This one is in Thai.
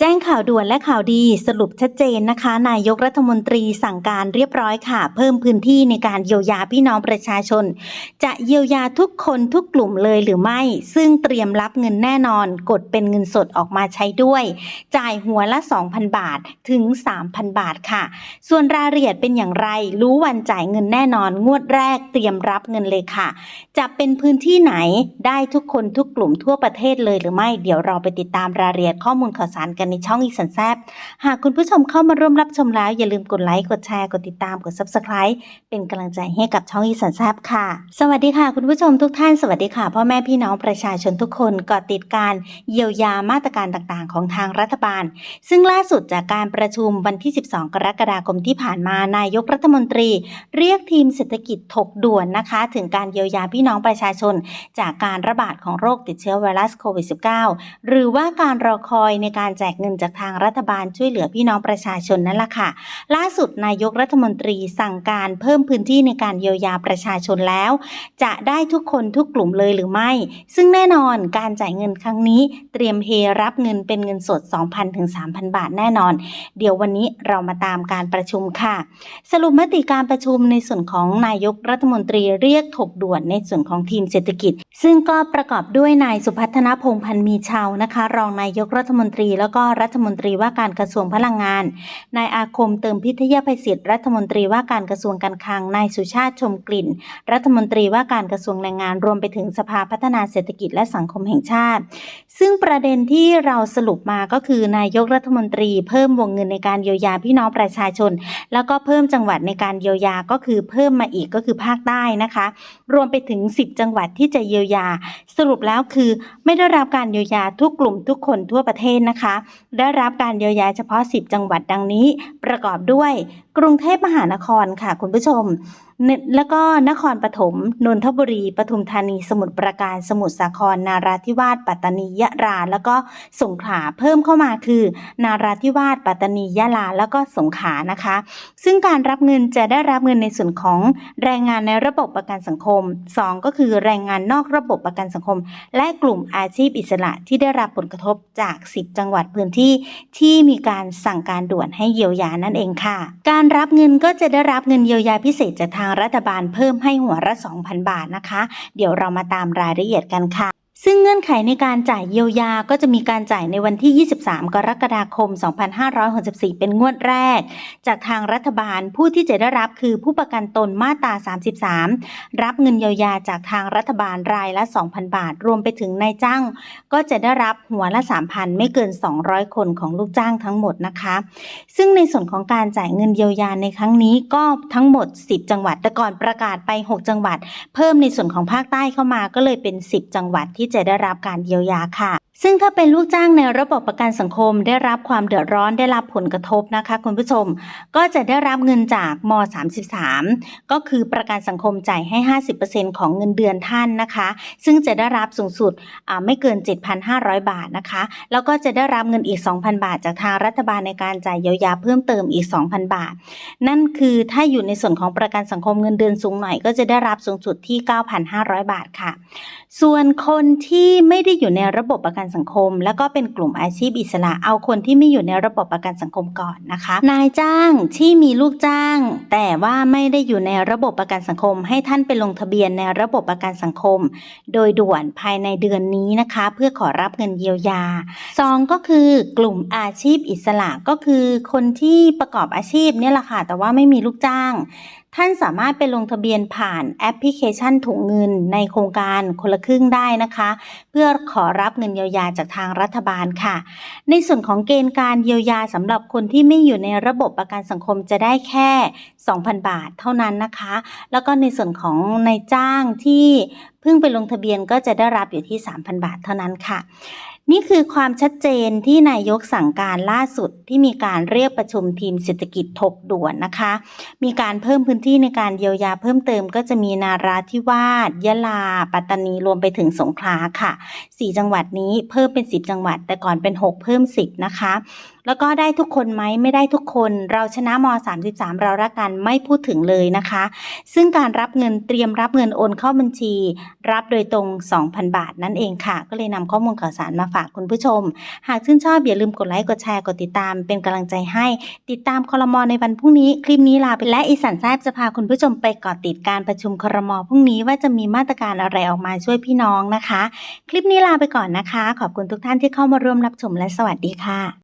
แจ้งข่าวด่วนและข่าวดีสรุปชัดเจนนะคะ นายกรัฐมนตรีสั่งการเรียบร้อยค่ะ เพิ่มพื้นที่ในการเยียวยาพี่น้องประชาชน จะเยียวยาทุกคนทุกกลุ่มเลยหรือไม่ ซึ่งเตรียมรับเงินแน่นอน กดเป็นเงินสดออกมาใช้ด้วย จ่ายหัวละ 2,000 บาทถึง 3,000 บาทค่ะ ส่วนรายละเอียดเป็นอย่างไร รู้วันจ่ายเงินแน่นอน งวดแรกเตรียมรับเงินเลยค่ะ จะเป็นพื้นที่ไหนได้ทุกคนทุกกลุ่มทั่วประเทศเลยหรือไม่ เดี๋ยวเราไปติดตามรายละเอียดข้อมูลข่าวสารกันในช่องอีสันแซบหากคุณผู้ชมเข้ามาร่วมรับชมแล้ว อย่าลืมกดไลค์ กดแชร์ กดติดตาม กด Subscribe เป็นกำลังใจให้กับช่องอีสันแซบค่ะ สวัสดีค่ะ คุณผู้ชมทุกท่าน สวัสดีค่ะพ่อแม่พี่น้องประชาชนทุกคนกาะติดการเยียวยามาตรการต่างๆ ของทางรัฐบาล ซึ่งล่าสุดจากการประชุมวันที่ 12 กรกฎาคมที่ผ่านมานายกรัฐมนตรี เรียกทีมเศรษฐกิจถกด่วนนะคะ ถึงการเยียวยาพี่น้องประชาชน จากการระบาดของโรคติดเชื้อไวรัสโควิด -19 หรือว่าการรอคอยในการแจกเงินจากทางรัฐบาลช่วยเหลือพี่น้องประชาชนนั่นแหละค่ะ ล่าสุดนายกรัฐมนตรีสั่งการเพิ่มพื้นที่ในการเยียวยาประชาชนแล้ว จะได้ทุกคนทุกกลุ่มเลยหรือไม่ ซึ่งแน่นอนการจ่ายเงินครั้งนี้ เตรียมเฮรับเงินเป็นเงินสด 2,000ถึง3,000 บาทแน่นอน เดี๋ยววันนี้เรามาตามการประชุมค่ะ สรุปมติการประชุมในส่วนของนายกรัฐมนตรีเรียกถกด่วนในส่วนของทีมเศรษฐกิจ ซึ่งก็ประกอบด้วยนายสุพัฒนพงพันธ์มีชาวนะคะ รองนายกรัฐมนตรีแล้วก็รัฐมนตรีว่าการกระทรวงพลังงาน นายอาคมเติมพิทยาภัยศิษย์รัฐมนตรีว่าการกระทรวงการคลัง นายสุชาติชมกลิ่น รัฐมนตรีว่าการกระทรวงแรงงาน รวมไปถึงสภาพัฒนาเศรษฐกิจและสังคมแห่งชาติ ซึ่งประเด็นที่เราสรุปมาก็คือนายกรัฐมนตรีเพิ่มวงเงินในการเยียวยาพี่น้องประชาชน แล้วก็เพิ่มจังหวัดในการเยียวยาก็คือเพิ่มมาอีกก็คือภาคใต้นะคะ รวมไปถึง 10 จังหวัดที่จะเยียวยา สรุปแล้วคือไม่ได้รับการเยียวยาทุกกลุ่มทุกคนทั่วประเทศนะคะได้รับการเยียวยาเฉพาะ 10 จังหวัดดังนี้ ประกอบด้วย กรุงเทพมหานครค่ะคุณผู้ชมแล้วก็นครปฐมนนทบุรีปทุมธานี สมุทรปราการสมุทรสาคร นาราธิวาสปัตตานียะลา แล้วก็สงขลาเพิ่มเข้ามาคือ นาราธิวาสปัตตานียะลา แล้วก็สงขลานะคะ ซึ่งการรับเงินจะได้รับเงินในส่วนของแรงงานในระบบประกันสังคม 2 ก็คือแรงงานนอกระบบประกันสังคม และกลุ่มอาชีพอิสระที่ได้รับผลกระทบจาก 10 จังหวัดพื้นที่ที่มีการสั่งการด่วนให้เยียวยานั่นเองค่ะ การรับเงินก็จะได้รับเงินเยียวยาพิเศษจากทางรัฐบาลเพิ่มให้หัวละ 2,000 บาทนะคะ เดี๋ยวเรามาตามรายละเอียดกันค่ะ ซึ่งเงื่อนไขในการจ่ายเยียวยาก็จะมีการจ่ายในวันที่ 23 กรกฎาคม 2564 เป็นงวดแรก จากทางรัฐบาลผู้ที่จะได้รับคือผู้ประกันตนมาตรา 33 รับเงินเยียวยาจากทางรัฐบาลรายละ 2,000 บาท รวมไปถึงนายจ้าง ก็จะได้รับหัวละ 3,000 ไม่เกิน 200 คนของลูกจ้างทั้งหมดนะคะ ซึ่งในส่วนของการจ่ายเงินเยียวยาในครั้งนี้ก็ทั้งหมด 10 จังหวัดแต่ก่อนประกาศไป 6 จังหวัด เพิ่มในส่วนของภาคใต้เข้ามาก็เลยเป็น 10 จังหวัดที่จะได้รับการเยียวยาค่ะ ซึ่งถ้าเป็นลูกจ้างในระบบประกันสังคมได้รับความเดือดร้อนได้รับผลกระทบนะคะคุณผู้ชม ก็จะได้รับเงินจากม 33 ก็คือประกันสังคมจ่ายให้ 50%ของเงินเดือนท่านนะคะ ซึ่งจะได้รับสูงสุดไม่เกิน 7,500 บาทนะคะ แล้วก็จะได้รับเงินอีก 2,000 บาท จากทางรัฐบาลในการจ่ายเยียวยาเพิ่มเติมอีก 2,000 บาท นั่นคือถ้าอยู่ในส่วนของประกันสังคมเงินเดือนสูงหน่อย ก็จะได้รับสูงสุดที่ 9,500 บาทค่ะ ส่วนคนที่ไม่ได้อยู่ในระบบประกันสังคม แล้วก็เป็นกลุ่มอาชีพอิสระ เอาคนที่ไม่อยู่ในระบบประกันสังคมก่อนนะคะ นายจ้างที่มีลูกจ้าง แต่ว่าไม่ได้อยู่ในระบบประกันสังคม ให้ท่านไปลงทะเบียนในระบบประกันสังคม โดยด่วนภายในเดือนนี้นะคะ เพื่อขอรับเงินเยียวยาสองก็คือกลุ่มอาชีพอิสระก็คือคนที่ประกอบอาชีพเนี่ยแหละค่ะแต่ว่าไม่มีลูกจ้าง ท่านสามารถไปลงทะเบียนผ่านแอปพลิเคชันถุงเงินในโครงการคนละครึ่งได้นะคะ เพื่อขอรับเงินเยียวยาจากทางรัฐบาลค่ะ ในส่วนของเกณฑ์การเยียวยาสำหรับคนที่ไม่อยู่ในระบบประกันสังคมจะได้แค่ 2,000 บาทเท่านั้นนะคะ แล้วก็ในส่วนของนายจ้างที่ เพิ่งไปลงทะเบียนก็จะได้รับอยู่ที่ 3,000 บาทเท่านั้นค่ะ นี่คือความชัดเจนที่นายกสั่งการล่าสุดที่มีการเรียกประชุมทีมเศรษฐกิจถกด่วนนะคะ มีการเพิ่มพื้นที่ในการเยียวยาเพิ่มเติมก็จะมีนาราธิวาสยะลา ปัตตานีรวมไปถึงสงขลาค่ะ 4 จังหวัดนี้เพิ่มเป็น 10 จังหวัด แต่ก่อนเป็น 6 เพิ่ม 10 นะคะ แล้วก็ได้ทุกคนไหมไม่ได้ทุกคน เราชนะม 33 เรารักกันไม่พูดถึงเลยนะคะ ซึ่งการรับเงินเตรียมรับเงินโอนเข้าบัญชี รับโดยตรง 2,000 บาทนั่นเองค่ะ ก็เลยนำข้อมูลข่าวสารมาฝากคุณผู้ชม หากชื่นชอบอย่าลืมกดไลค์กดแชร์กดติดตาม เป็นกำลังใจให้ ติดตามคอรมอในวันพรุ่งนี้ คลิปนี้ลาไปและอีสานแซบจะพาคุณผู้ชมไปเกาะติดการประชุมคอรมอพรุ่งนี้ว่าจะมีมาตรการอะไรออกมาช่วยพี่น้องนะคะ คลิปนี้ลาไปก่อนนะคะ ขอบคุณทุกท่านที่เข้ามาร่วมรับชมและสวัสดีค่ะ